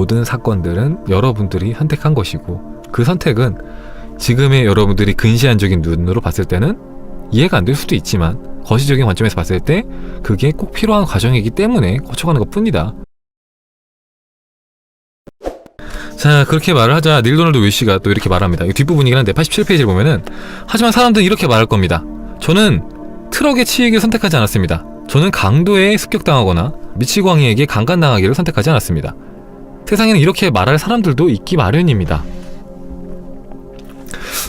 모든 사건들은 여러분들이 선택한 것이고 그 선택은 지금의 여러분들이 근시안적인 눈으로 봤을 때는 이해가 안 될 수도 있지만 거시적인 관점에서 봤을 때 그게 꼭 필요한 과정이기 때문에 거쳐가는 것 뿐이다. 자 그렇게 말을 하자 닐 도널드 윌시가 또 이렇게 말합니다. 이 뒷부분이긴 한데 87페이지를 보면은 하지만 사람들은 이렇게 말할 겁니다. 저는 트럭의 치익을 선택하지 않았습니다. 저는 강도에 습격당하거나 미치광이에게 강간당하기를 선택하지 않았습니다. 세상에는 이렇게 말할 사람들도 있기 마련입니다.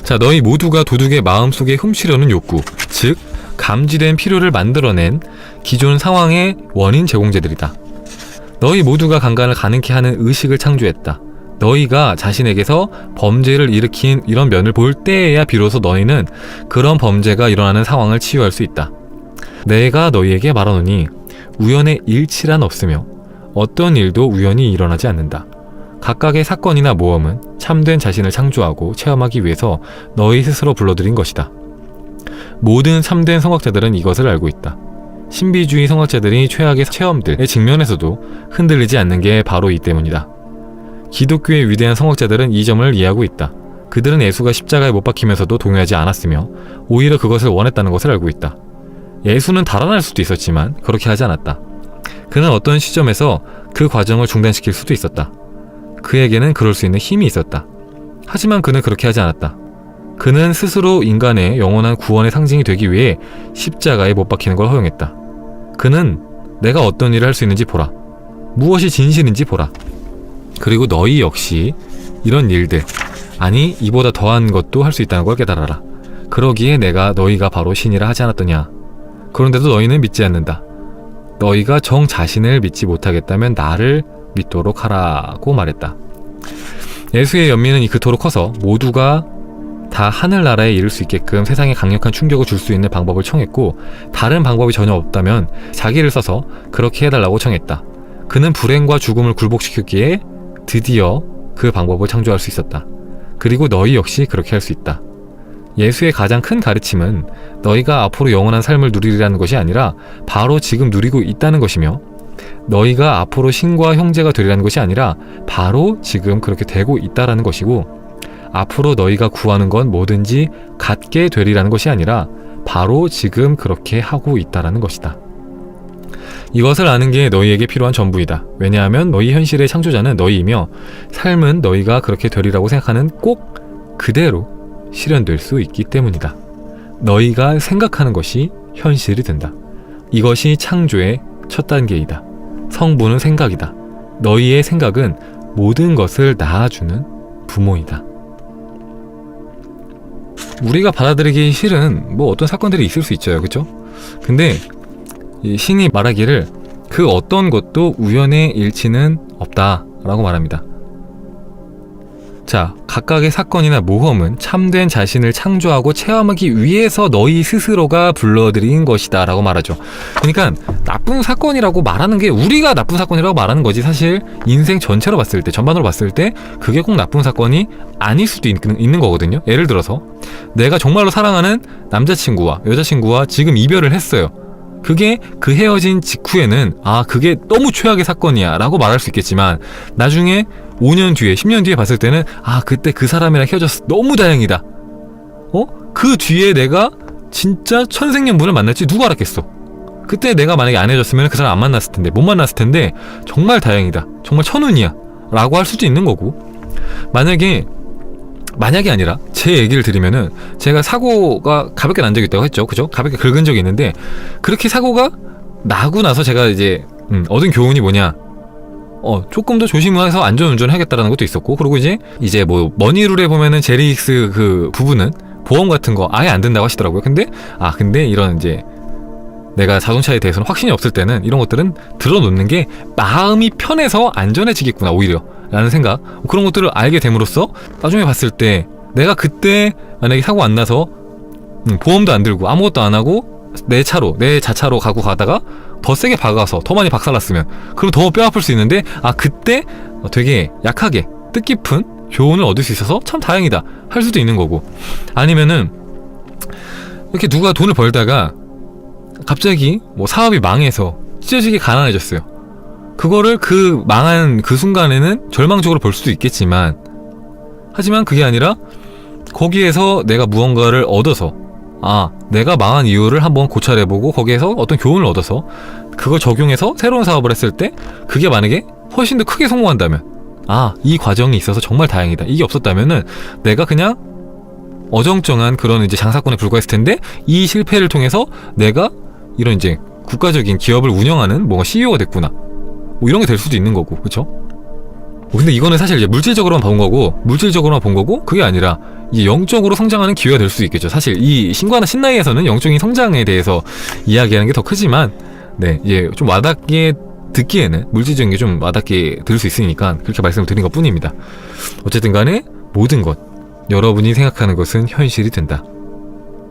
자, 너희 모두가 도둑의 마음속에 훔치려는 욕구, 즉 감지된 필요를 만들어낸 기존 상황의 원인 제공자들이다. 너희 모두가 강간을 가능케 하는 의식을 창조했다. 너희가 자신에게서 범죄를 일으킨 이런 면을 볼 때에야 비로소 너희는 그런 범죄가 일어나는 상황을 치유할 수 있다. 내가 너희에게 말하노니 우연의 일치란 없으며 어떤 일도 우연히 일어나지 않는다. 각각의 사건이나 모험은 참된 자신을 창조하고 체험하기 위해서 너희 스스로 불러들인 것이다. 모든 참된 성악자들은 이것을 알고 있다. 신비주의 성악자들이 최악의 체험들의 직면에서도 흔들리지 않는 게 바로 이 때문이다. 기독교의 위대한 성악자들은 이 점을 이해하고 있다. 그들은 예수가 십자가에 못 박히면서도 동요하지 않았으며 오히려 그것을 원했다는 것을 알고 있다. 예수는 달아날 수도 있었지만 그렇게 하지 않았다. 그는 어떤 시점에서 그 과정을 중단시킬 수도 있었다. 그에게는 그럴 수 있는 힘이 있었다. 하지만 그는 그렇게 하지 않았다. 그는 스스로 인간의 영원한 구원의 상징이 되기 위해 십자가에 못 박히는 걸 허용했다. 그는 내가 어떤 일을 할 수 있는지 보라. 무엇이 진실인지 보라. 그리고 너희 역시 이런 일들, 아니 이보다 더한 것도 할 수 있다는 걸 깨달아라. 그러기에 내가 너희가 바로 신이라 하지 않았더냐. 그런데도 너희는 믿지 않는다. 너희가 정 자신을 믿지 못하겠다면 나를 믿도록 하라고 말했다. 예수의 연민은 그토록 커서 모두가 다 하늘나라에 이를 수 있게끔 세상에 강력한 충격을 줄 수 있는 방법을 청했고 다른 방법이 전혀 없다면 자기를 써서 그렇게 해달라고 청했다. 그는 불행과 죽음을 굴복시켰기에 드디어 그 방법을 창조할 수 있었다. 그리고 너희 역시 그렇게 할 수 있다. 예수의 가장 큰 가르침은 너희가 앞으로 영원한 삶을 누리리라는 것이 아니라 바로 지금 누리고 있다는 것이며 너희가 앞으로 신과 형제가 되리라는 것이 아니라 바로 지금 그렇게 되고 있다라는 것이고 앞으로 너희가 구하는 건 뭐든지 갖게 되리라는 것이 아니라 바로 지금 그렇게 하고 있다라는 것이다. 이것을 아는 게 너희에게 필요한 전부이다. 왜냐하면 너희 현실의 창조자는 너희이며 삶은 너희가 그렇게 되리라고 생각하는 꼭 그대로 실현될 수 있기 때문이다. 너희가 생각하는 것이 현실이 된다. 이것이 창조의 첫 단계이다. 성부는 생각이다. 너희의 생각은 모든 것을 낳아주는 부모이다. 우리가 받아들이기 싫은 뭐 어떤 사건들이 있을 수 있죠. 그죠? 근데 이 신이 말하기를 그 어떤 것도 우연의 일치는 없다 라고 말합니다. 자, 각각의 사건이나 모험은 참된 자신을 창조하고 체험하기 위해서 너희 스스로가 불러들인 것이다 라고 말하죠. 그러니까 나쁜 사건이라고 말하는 게 우리가 나쁜 사건이라고 말하는 거지 사실 인생 전체로 봤을 때, 전반으로 봤을 때 그게 꼭 나쁜 사건이 아닐 수도 있, 있는 거거든요. 예를 들어서 내가 정말로 사랑하는 남자친구와 여자친구와 지금 이별을 했어요. 그게 그 헤어진 직후에는 아 그게 너무 최악의 사건이야 라고 말할 수 있겠지만 나중에 5년 뒤에 10년 뒤에 봤을 때는 아 그때 그 사람이랑 헤어졌어. 너무 다행이다. 어? 그 뒤에 내가 진짜 천생연분을 만날지 누가 알았겠어? 그때 내가 만약에 안 헤어졌으면 그 사람 안 만났을 텐데 못 만났을 텐데 정말 다행이다. 정말 천운이야. 라고 할 수도 있는 거고. 만약에 만약이 아니라 제 얘기를 드리면은 제가 사고가 가볍게 난 적이 있다고 했죠. 그죠? 가볍게 긁은 적이 있는데 그렇게 사고가 나고 나서 제가 이제 음, 얻은 교훈이 뭐냐 어 조금 더 조심해서 안전운전 하겠다라는 것도 있었고 그리고 이제 이제 뭐 머니룰에 보면은 제리익스 그 부분은 보험 같은 거 아예 안 된다고 하시더라고요. 근데 아 근데 이런 이제 내가 자동차에 대해서는 확신이 없을 때는 이런 것들은 들어놓는 게 마음이 편해서 안전해지겠구나 오히려. 라는 생각. 그런 것들을 알게 됨으로써 나중에 봤을 때 내가 그때 만약에 사고 안 나서 음, 보험도 안 들고 아무것도 안 하고 내 차로 내 자차로 가고 가다가 더 세게 박아서 더 많이 박살났으면 그럼 더 뼈 아플 수 있는데 아 그때 되게 약하게 뜻깊은 교훈을 얻을 수 있어서 참 다행이다 할 수도 있는 거고. 아니면은 이렇게 누가 돈을 벌다가 갑자기 뭐 사업이 망해서 찢어지게 가난해졌어요. 그거를 그 망한 그 순간에는 절망적으로 볼 수도 있겠지만 하지만 그게 아니라 거기에서 내가 무언가를 얻어서 아 내가 망한 이유를 한번 고찰해보고 거기에서 어떤 교훈을 얻어서 그걸 적용해서 새로운 사업을 했을 때 그게 만약에 훨씬 더 크게 성공한다면 아 이 과정이 있어서 정말 다행이다 이게 없었다면은 내가 그냥 어정쩡한 그런 이제 장사꾼에 불과했을 텐데 이 실패를 통해서 내가 이런 이제 국가적인 기업을 운영하는 뭔가 CEO가 됐구나 뭐 이런 게 될 수도 있는 거고? 뭐 근데 이거는 사실 이제 물질적으로만 본 거고 물질적으로만 본 거고 그게 아니라 이 영적으로 성장하는 기회가 될 수 있겠죠. 사실 이 신과나 신나이에서는 영적인 성장에 대해서 이야기하는 게 더 크지만 네 이제 좀 와닿게 듣기에는 물질적인 게 좀 와닿게 들을 수 있으니까 그렇게 말씀을 드린 것 뿐입니다. 어쨌든 간에 모든 것 여러분이 생각하는 것은 현실이 된다.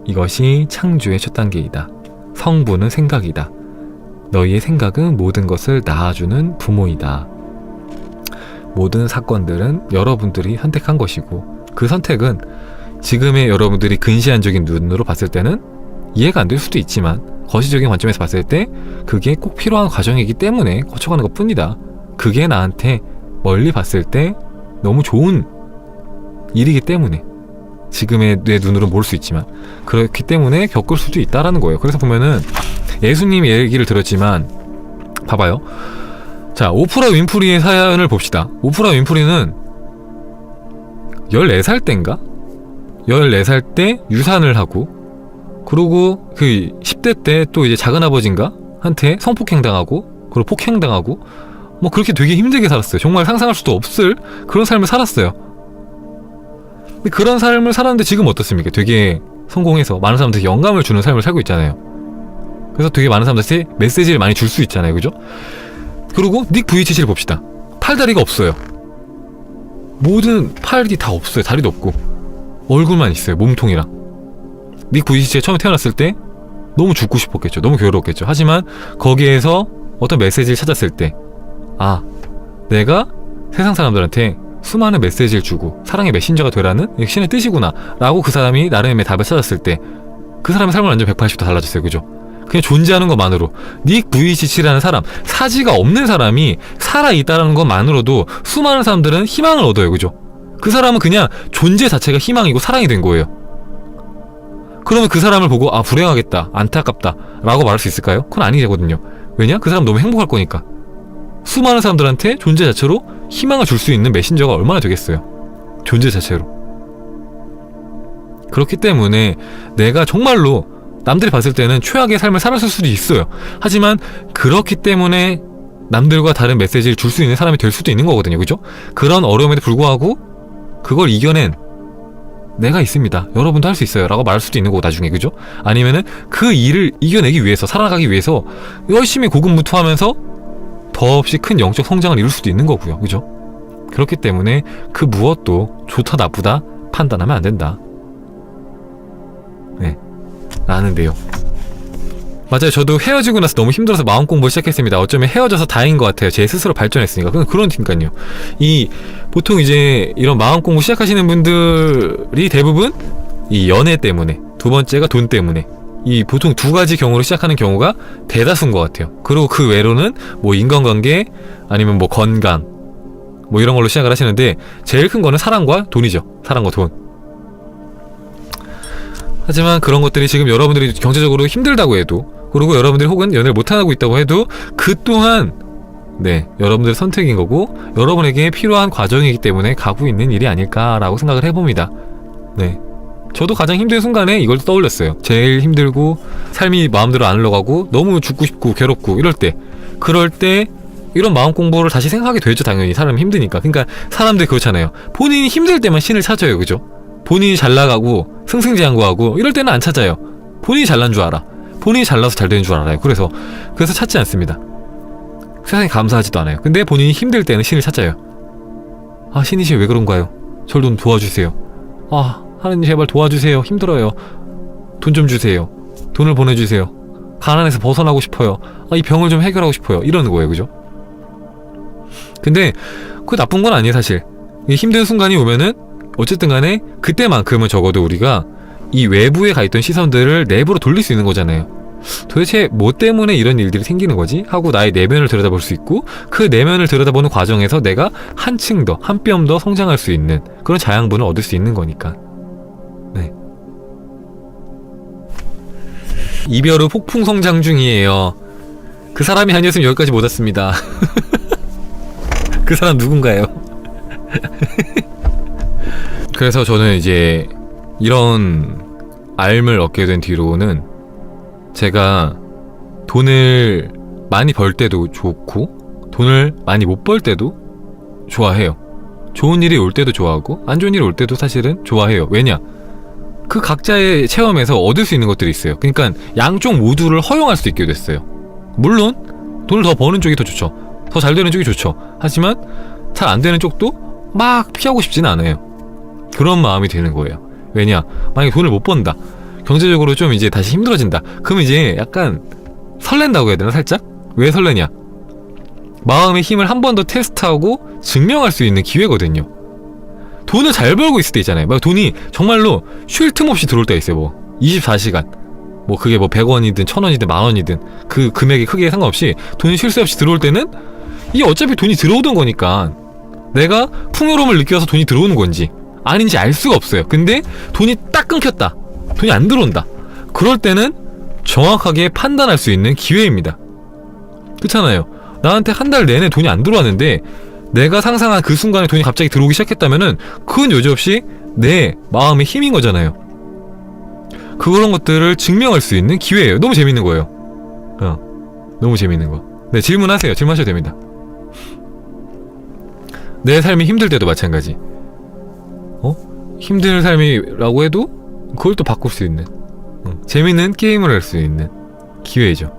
이것이 창조의 첫 단계이다. 성부는 생각이다. 너희의 생각은 모든 것을 낳아주는 부모이다. 모든 사건들은 여러분들이 선택한 것이고 그 선택은 지금의 여러분들이 근시안적인 눈으로 봤을 때는 이해가 안 될 수도 있지만 거시적인 관점에서 봤을 때 그게 꼭 필요한 과정이기 때문에 거쳐가는 것 뿐이다. 그게 나한테 멀리 봤을 때 너무 좋은 일이기 때문에 지금의 내 눈으로 모를 수 있지만 그렇기 때문에 겪을 수도 있다라는 거예요. 그래서 보면은 예수님 얘기를 들었지만 봐봐요. 자, 오프라 윈프리의 사연을 봅시다. 오프라 윈프리는 14살 때인가? 14살 때 유산을 하고 그리고 그 10대 때 또 이제 작은아버지인가? 한테 성폭행 당하고 그리고 폭행 당하고 뭐 그렇게 되게 힘들게 살았어요. 정말 상상할 수도 없을 그런 삶을 살았어요. 근데 그런 삶을 살았는데 지금 어떻습니까? 되게 성공해서 많은 사람들에게 영감을 주는 삶을 살고 있잖아요. 그래서 되게 많은 사람들한테 메시지를 많이 줄 수 있잖아요. 그죠? 그리고 닉 V77을 봅시다. 팔다리가 없어요. 모든 팔이 다 없어요. 다리도 없고. 얼굴만 있어요. 몸통이랑. 닉 V77이 처음에 태어났을 때 너무 죽고 싶었겠죠. 너무 괴로웠겠죠. 하지만 거기에서 어떤 메시지를 찾았을 때 아, 내가 세상 사람들한테 수많은 메시지를 주고 사랑의 메신저가 되라는 신의 뜻이구나 라고 그 사람이 나름의 답을 찾았을 때 그 사람의 삶은 완전 180도 달라졌어요. 그죠? 그냥 존재하는 것만으로. 닉 VCC라는 사람 사지가 없는 사람이 살아있다는 것만으로도 수많은 사람들은 희망을 얻어요. 그죠? 그 사람은 그냥 존재 자체가 희망이고 사랑이 된 거예요. 그러면 그 사람을 보고 아 불행하겠다 안타깝다 라고 말할 수 있을까요? 그건 아니거든요. 왜냐? 그 사람 너무 행복할 거니까. 수많은 사람들한테 존재 자체로 희망을 줄 수 있는 메신저가 얼마나 되겠어요? 존재 자체로. 그렇기 때문에 내가 정말로 남들이 봤을 때는 최악의 삶을 살았을 수도 있어요. 하지만 그렇기 때문에 남들과 다른 메시지를 줄 수 있는 사람이 될 수도 있는 거거든요. 그죠? 그런 어려움에도 불구하고 그걸 이겨낸 내가 있습니다. 여러분도 할 수 있어요. 라고 말할 수도 있는 거고, 나중에. 그죠? 아니면은 그 일을 이겨내기 위해서, 살아가기 위해서 열심히 고군무투 하면서 더없이 큰 영적 성장을 이룰 수도 있는 거고요. 그죠? 그렇기 때문에 그 무엇도 좋다, 나쁘다 판단하면 안 된다. 네. 라는데요. 맞아요. 저도 헤어지고 나서 너무 힘들어서 마음 공부를 시작했습니다. 어쩌면 헤어져서 다행인 것 같아요. 제 스스로 발전했으니까. 그건 그러니까요. 이 보통 이제 이런 마음 공부 시작하시는 분들이 대부분 이 연애 때문에 두 번째가 돈 때문에 이 보통 두 가지 경우로 시작하는 경우가 대다수인 것 같아요. 그리고 그 외로는 뭐 인간관계 아니면 뭐 건강 뭐 이런 걸로 시작을 하시는데 제일 큰 거는 사랑과 돈이죠. 사랑과 돈. 하지만 그런 것들이 지금 여러분들이 경제적으로 힘들다고 해도 그리고 여러분들이 혹은 연애를 못하고 있다고 해도 그 또한 네 여러분들의 선택인 거고 여러분에게 필요한 과정이기 때문에 가고 있는 일이 아닐까라고 생각을 해봅니다. 네. 저도 가장 힘든 순간에 이걸 떠올렸어요. 제일 힘들고 삶이 마음대로 안 흘러가고 너무 죽고 싶고 괴롭고 이럴 때. 그럴 때 이런 마음 공부를 다시 생각하게 되죠 당연히. 사람이 힘드니까. 그러니까 사람들이 그렇잖아요. 본인이 힘들 때만 신을 찾아요 그죠? 본인이 잘 나가고 승승장구하고 이럴 때는 안 찾아요. 본인이 잘난 줄 알아. 본인이 잘나서 잘 되는 줄 알아요. 그래서 그래서 찾지 않습니다. 세상에 감사하지도 않아요. 근데 본인이 힘들 때는 신을 찾아요. 아 신이시 왜 그런가요? 저를 좀 도와주세요. 아 하나님 제발 도와주세요. 힘들어요. 돈 좀 주세요. 돈을 보내주세요. 가난해서 벗어나고 싶어요. 아, 이 병을 좀 해결하고 싶어요. 이러는 거예요, 그죠? 근데 그 나쁜 건 아니에요, 사실. 이 힘든 순간이 오면은 어쨌든 간에 그때만큼은 적어도 우리가 이 외부에 가 있던 시선들을 내부로 돌릴 수 있는 거잖아요. 도대체 뭐 때문에 이런 일들이 생기는 거지? 하고 나의 내면을 들여다볼 수 있고 그 내면을 들여다보는 과정에서 내가 한층 더, 한 뼘 더 성장할 수 있는 그런 자양분을 얻을 수 있는 거니까. 네. 이별 후 폭풍 성장 중이에요. 그 사람이 아니었으면 여기까지 못 왔습니다. 그 사람 누군가요? 그래서 저는 이제 이런 알을 얻게 된 뒤로는 제가 돈을 많이 벌 때도 좋고 돈을 많이 못 벌 때도 좋아해요. 좋은 일이 올 때도 좋아하고 안 좋은 일이 올 때도 사실은 좋아해요. 왜냐? 그 각자의 체험에서 얻을 수 있는 것들이 있어요. 그러니까 양쪽 모두를 허용할 수 있게 됐어요. 물론 돈을 더 버는 쪽이 더 좋죠. 더 잘 되는 쪽이 좋죠. 하지만 잘 안 되는 쪽도 막 피하고 싶지는 않아요. 그런 마음이 드는 거예요. 왜냐? 만약에 돈을 못 번다. 경제적으로 좀 이제 다시 힘들어진다. 그럼 이제 약간 설렌다고 해야 되나 살짝? 왜 설레냐? 마음의 힘을 한 번 더 테스트하고 증명할 수 있는 기회거든요. 돈을 잘 벌고 있을 때 있잖아요. 막 돈이 정말로 쉴 틈 없이 들어올 때가 있어요. 뭐 24시간. 뭐 그게 뭐 100원이든 1000원이든 만원이든 그 금액이 크기에 상관없이 돈이 쉴 새 없이 들어올 때는 이게 어차피 돈이 들어오던 거니까 내가 풍요로움을 느껴서 돈이 들어오는 건지 아닌지 알 수가 없어요. 근데 돈이 딱 끊겼다. 돈이 안 들어온다. 그럴 때는 정확하게 판단할 수 있는 기회입니다. 그렇잖아요. 나한테 한 달 내내 돈이 안 들어왔는데 내가 상상한 그 순간에 돈이 갑자기 들어오기 시작했다면은 그건 여지없이 내 마음의 힘인 거잖아요. 그런 것들을 증명할 수 있는 기회예요. 너무 재밌는 거예요. 어, 너무 재밌는 거. 네, 질문하세요. 질문하셔도 됩니다. 내 삶이 힘들 때도 마찬가지. 어? 힘든 삶이라고 해도 그걸 또 바꿀 수 있는 어, 재밌는 게임을 할 수 있는 기회죠.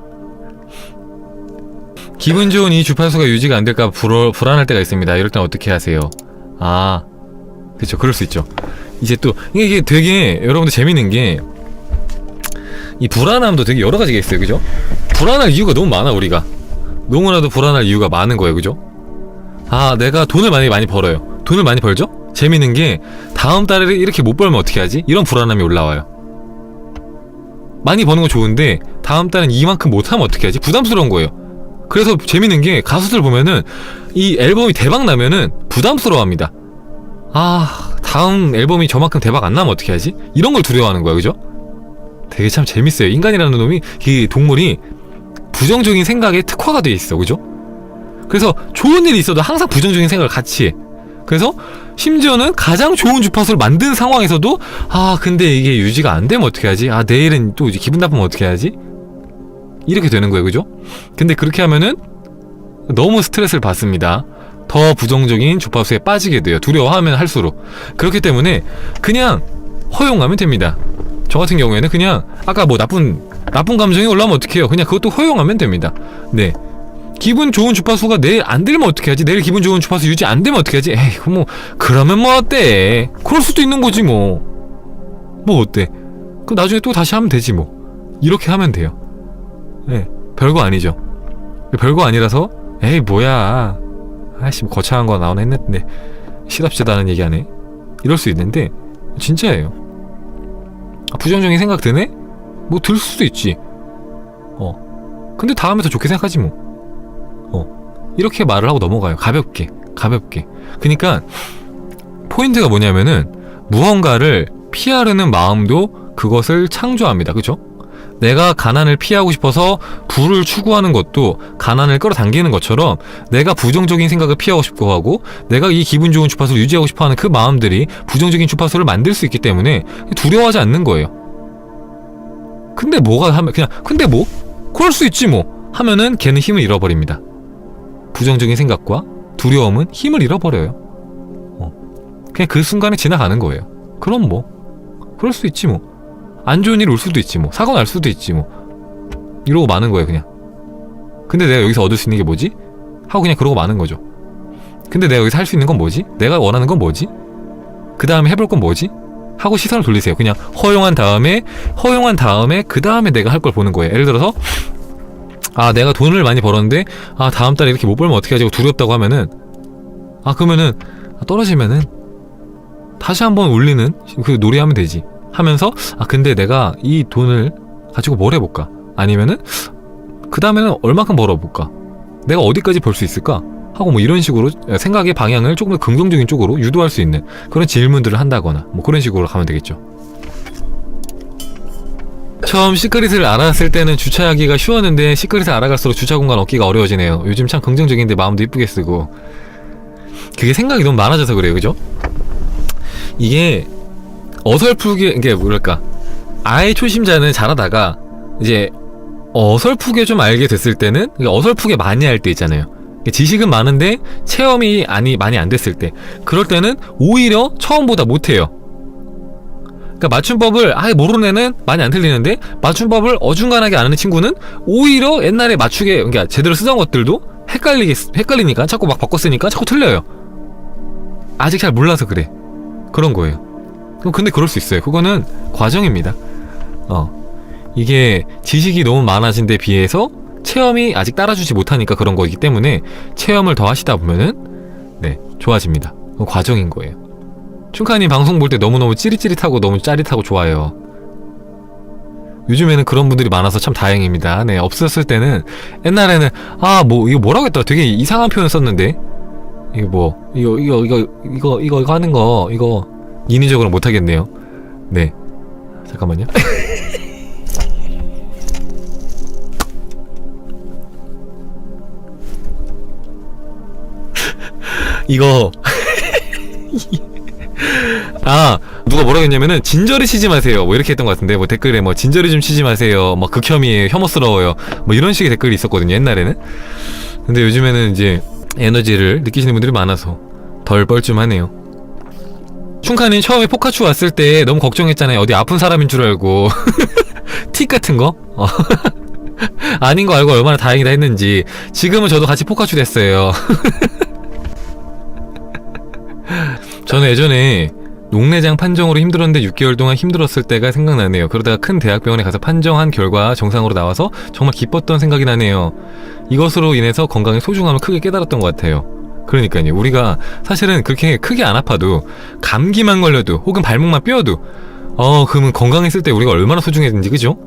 기분 좋은 이 주파수가 유지가 안 될까 불어, 불안할 때가 있습니다. 이럴 땐 어떻게 하세요? 아, 그렇죠. 그럴 수 있죠. 이제 또 이게 되게 여러분들 재밌는 게 이 불안함도 되게 여러 가지가 있어요. 그죠? 불안할 이유가 너무 많아 우리가. 너무나도 불안할 이유가 많은 거예요. 그죠? 아, 내가 돈을 많이 많이 벌어요. 돈을 많이 벌죠? 재밌는 게 다음 달에 이렇게 못 벌면 어떻게 하지? 이런 불안함이 올라와요. 많이 버는 건 좋은데 다음 달엔 이만큼 못하면 어떻게 하지? 부담스러운 거예요. 그래서 재밌는 게 가수들 보면은 이 앨범이 대박 나면은 부담스러워합니다. 아 다음 앨범이 저만큼 대박 안 나면 어떻게 하지? 이런 걸 두려워하는 거야, 그죠? 되게 참 재밌어요. 인간이라는 놈이 이 동물이 부정적인 생각에 특화가 돼 있어, 그죠? 그래서 좋은 일이 있어도 항상 부정적인 생각을 같이 해. 그래서 심지어는 가장 좋은 주파수를 만든 상황에서도 아 근데 이게 유지가 안 되면 어떻게 하지? 아 내일은 또 기분 나쁘면 어떻게 하지? 이렇게 되는 거예요, 그죠? 근데 그렇게 하면은 너무 스트레스를 받습니다. 더 부정적인 주파수에 빠지게 돼요. 두려워하면 할수록. 그렇기 때문에 그냥 허용하면 됩니다. 저 같은 경우에는 그냥 아까 뭐 나쁜 나쁜 감정이 올라오면 어떻게 해요? 그냥 그것도 허용하면 됩니다. 네. 기분 좋은 주파수가 내일 안 들면 어떻게 하지? 내일 기분 좋은 주파수 유지 안 되면 어떻게 하지? 에이, 뭐 그러면 뭐 어때? 그럴 수도 있는 거지 뭐. 뭐 어때? 그럼 나중에 또 다시 하면 되지 뭐. 이렇게 하면 돼요. 예, 별거 아니죠. 별거 아니라서 에이 뭐야. 아이씨 뭐 거창한 거 나오나 했는데 않은 얘기 하네. 이럴 수 있는데 진짜예요. 아, 부정적인 생각 드네? 뭐 들 수도 있지. 어. 근데 다음에 더 좋게 생각하지 뭐. 어. 이렇게 말을 하고 넘어가요. 가볍게. 가볍게. 그니까 포인트가 뭐냐면은 무언가를 피하려는 마음도 그것을 창조합니다. 그죠? 내가 가난을 피하고 싶어서 부를 추구하는 것도 가난을 끌어당기는 것처럼 내가 부정적인 생각을 피하고 싶고 하고 내가 이 기분 좋은 주파수를 유지하고 싶어 하는 그 마음들이 부정적인 주파수를 만들 수 있기 때문에 두려워하지 않는 거예요. 근데 뭐가 하면 그냥 근데 뭐 그럴 수 있지 뭐 하면은 걔는 힘을 잃어버립니다. 부정적인 생각과 두려움은 힘을 잃어버려요. 어. 그냥 그 순간에 지나가는 거예요. 그럼 뭐 그럴 수 있지 뭐. 안 좋은 일 올 수도 있지 뭐 사고 날 수도 있지 뭐 이러고 마는 거예요 그냥 근데 내가 여기서 얻을 수 있는 게 뭐지? 하고 그냥 그러고 마는 거죠 근데 내가 여기서 할 수 있는 건 뭐지? 내가 원하는 건 뭐지? 그 다음에 해볼 건 뭐지? 하고 시선을 돌리세요 그냥 허용한 다음에 허용한 다음에 그 다음에 내가 할 걸 보는 거예요 예를 들어서 아 내가 돈을 많이 벌었는데 아 다음 달에 이렇게 못 벌면 어떻게 하지? 두렵다고 하면은 아 그러면은 떨어지면은 다시 한번 올리는 그 놀이하면 되지 하면서 아 근데 내가 이 돈을 가지고 뭘 해볼까 아니면은 그 다음에는 얼마큼 벌어볼까? 내가 어디까지 벌 수 있을까? 하고 뭐 이런 식으로 생각의 방향을 조금 더 긍정적인 쪽으로 유도할 수 있는 그런 질문들을 한다거나 뭐 그런 식으로 가면 되겠죠. 처음 시크릿을 알았을 때는 주차하기가 쉬웠는데 시크릿을 알아갈수록 주차 공간 얻기가 어려워지네요. 요즘 참 긍정적인데 마음도 이쁘게 쓰고 그게 생각이 너무 많아져서 그래요, 그죠? 이게 어설프게 이게 뭐랄까 아예 초심자는 잘하다가 이제 어설프게 좀 알게 됐을 때는 어설프게 많이 할 때 있잖아요. 지식은 많은데 체험이 아니 많이 안 됐을 때 그럴 때는 오히려 처음보다 못해요. 그러니까 맞춤법을 아예 모르는 애는 많이 안 틀리는데 맞춤법을 어중간하게 아는 친구는 오히려 옛날에 맞추게 그러니까 제대로 쓰던 것들도 헷갈리게 헷갈리니까 자꾸 막 바꿔 쓰니까 자꾸 틀려요. 아직 잘 몰라서 그래. 그런 거예요. 근데 그럴 수 있어요. 그거는 과정입니다. 어. 이게 지식이 너무 많아진 데 비해서 체험이 아직 따라주지 못하니까 그런 거기 때문에 체험을 더 하시다 보면은 네, 좋아집니다. 과정인 거예요. 춘카님 방송 볼 때 너무너무 찌릿찌릿하고 너무 짜릿하고 좋아요. 요즘에는 그런 분들이 많아서 참 다행입니다. 네, 없었을 때는 옛날에는 아, 뭐 이거 뭐라고 했더라. 되게 이상한 표현 썼는데. 이거 뭐 이거 이거 이거 이거 이거 이거 하는 거 이거 인위적으로 못 하겠네요. 네. 잠깐만요. 이거 아 누가 뭐라고 했냐면은 진저리 치지 마세요. 뭐 이렇게 했던 것 같은데 뭐 댓글에 뭐 진저리 좀 치지 마세요. 뭐 극혐이에요 혐오스러워요. 뭐 이런 식의 댓글이 있었거든요 옛날에는. 근데 요즘에는 이제 에너지를 느끼시는 분들이 많아서 덜 뻘쭘하네요. 춘카는 처음에 포카츄 왔을 때 너무 걱정했잖아요. 어디 아픈 사람인 줄 알고. 틱 같은 거? 어. 아닌 거 알고 얼마나 다행이다 했는지. 지금은 저도 같이 포카츄 됐어요 저는 예전에 녹내장 판정으로 힘들었는데 6개월 동안 힘들었을 때가 생각나네요. 그러다가 큰 대학병원에 가서 판정한 결과 정상으로 나와서 정말 기뻤던 생각이 나네요. 이것으로 인해서 건강의 소중함을 크게 깨달았던 것 같아요. 그러니까요. 우리가 사실은 그렇게 크게 안 아파도 감기만 걸려도 혹은 발목만 뼈도 어 그러면 건강했을 때 우리가 얼마나 소중했는지 그죠?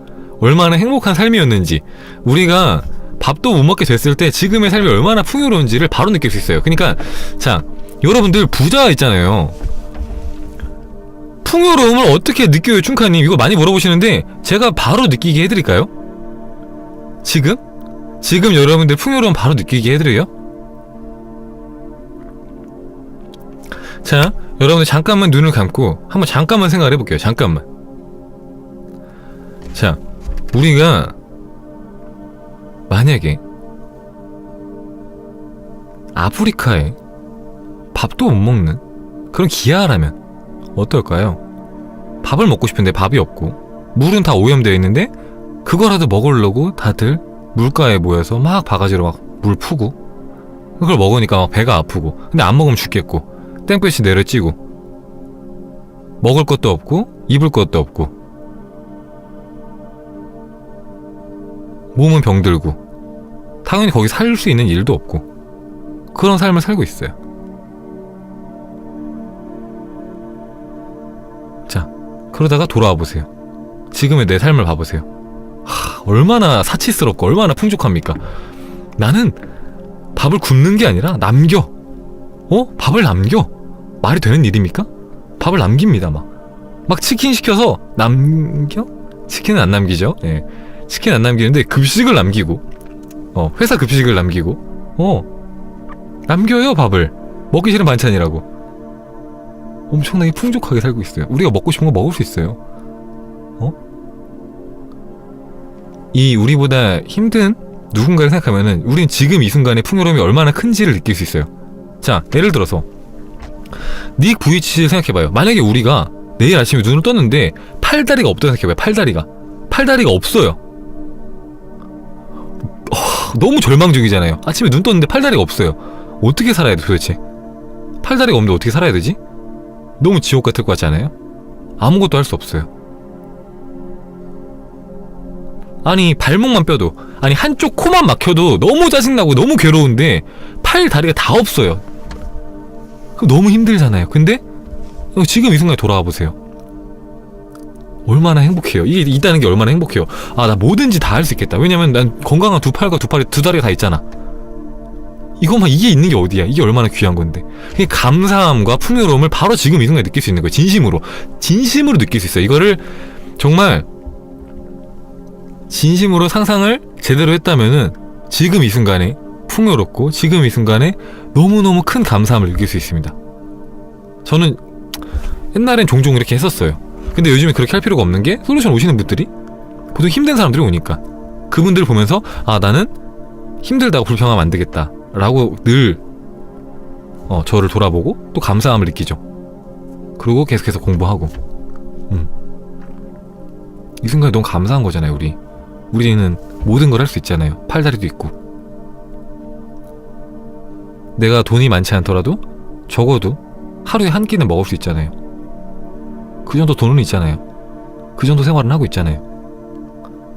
얼마나 행복한 삶이었는지 우리가 밥도 못 먹게 됐을 때 지금의 삶이 얼마나 풍요로운지를 바로 느낄 수 있어요. 그러니까 자 여러분들 부자 있잖아요. 풍요로움을 어떻게 느껴요, 춘카님? 이거 많이 물어보시는데 제가 바로 느끼게 해드릴까요? 지금? 지금 여러분들 풍요로움 바로 느끼게 해드려요? 자, 여러분들 잠깐만 눈을 감고 한번 잠깐만 생각을 해볼게요. 잠깐만. 자, 우리가 만약에 아프리카에 밥도 못 먹는 그런 기아라면 어떨까요? 밥을 먹고 싶은데 밥이 없고 물은 다 오염되어 있는데 그거라도 먹으려고 다들 물가에 모여서 막 바가지로 막 물 푸고 그걸 먹으니까 막 배가 아프고 근데 안 먹으면 죽겠고 땡볕이 내려찌고 먹을 것도 없고 입을 것도 없고 몸은 병들고 당연히 거기 살 수 있는 일도 없고 그런 삶을 살고 있어요. 그러다가 돌아와 보세요. 지금의 내 삶을 봐보세요. 하, 얼마나 사치스럽고 얼마나 풍족합니까? 나는 밥을 굶는 게 아니라 남겨. 어? 밥을 남겨. 말이 되는 일입니까? 밥을 남깁니다, 막. 막 치킨 시켜서 남겨? 치킨은 안 남기죠. 예. 치킨 안 남기는데 급식을 남기고, 어, 회사 급식을 남기고, 어, 남겨요, 밥을. 먹기 싫은 반찬이라고. 엄청나게 풍족하게 살고 있어요. 우리가 먹고 싶은 거 먹을 수 있어요. 어? 이 우리보다 힘든 누군가를 생각하면은 우린 지금 이 순간에 풍요로움이 얼마나 큰지를 느낄 수 있어요. 자, 예를 들어서 닉 부이치를 생각해봐요. 만약에 우리가 내일 아침에 눈을 떴는데 팔다리가 없다고 생각해봐요. 팔다리가 팔다리가 없어요. 어, 너무 절망적이잖아요. 아침에 눈 떴는데 팔다리가 없어요. 어떻게 살아야 돼 도대체? 팔다리가 없는데 어떻게 살아야 되지? 너무 지옥 같을 것 같지 않아요? 아무것도 할 수 없어요. 아니 발목만 뼈도 아니 한쪽 코만 막혀도 너무 짜증나고 너무 괴로운데 팔 다리가 다 없어요. 너무 힘들잖아요. 근데 지금 이 순간에 돌아와 보세요. 얼마나 행복해요. 이게 있다는 게 얼마나 행복해요. 아, 나 뭐든지 다 할 수 있겠다. 왜냐면 난 건강한 두 팔과 두 팔이 두 다리가 다 있잖아. 이것만 이게 있는 게 어디야? 이게 얼마나 귀한 건데. 이 감사함과 풍요로움을 바로 지금 이 순간에 느낄 수 있는 거예요. 진심으로. 진심으로 느낄 수 있어요. 이거를 정말 진심으로 상상을 제대로 했다면은 지금 이 순간에 풍요롭고 지금 이 순간에 너무너무 큰 감사함을 느낄 수 있습니다. 저는 옛날엔 종종 이렇게 했었어요. 근데 요즘에 그렇게 할 필요가 없는 게 솔루션 오시는 분들이 보통 힘든 사람들이 오니까 그분들을 보면서 아 나는 힘들다고 불평하면 안 되겠다 라고 늘 어, 저를 돌아보고 또 감사함을 느끼죠. 그리고 계속해서 공부하고. 음. 이 순간에 너무 감사한 거잖아요 우리. 우리는 모든 걸 할 수 있잖아요. 팔다리도 있고. 내가 돈이 많지 않더라도 적어도 하루에 한 끼는 먹을 수 있잖아요. 그 정도 돈은 있잖아요. 그 정도 생활은 하고 있잖아요.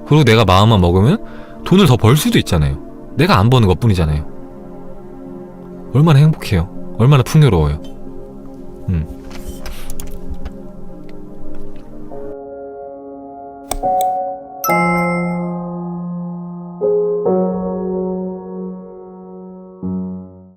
그리고 내가 마음만 먹으면 돈을 더 벌 수도 있잖아요. 내가 안 버는 것 뿐이잖아요 얼마나 행복해요 얼마나 풍요로워요 음.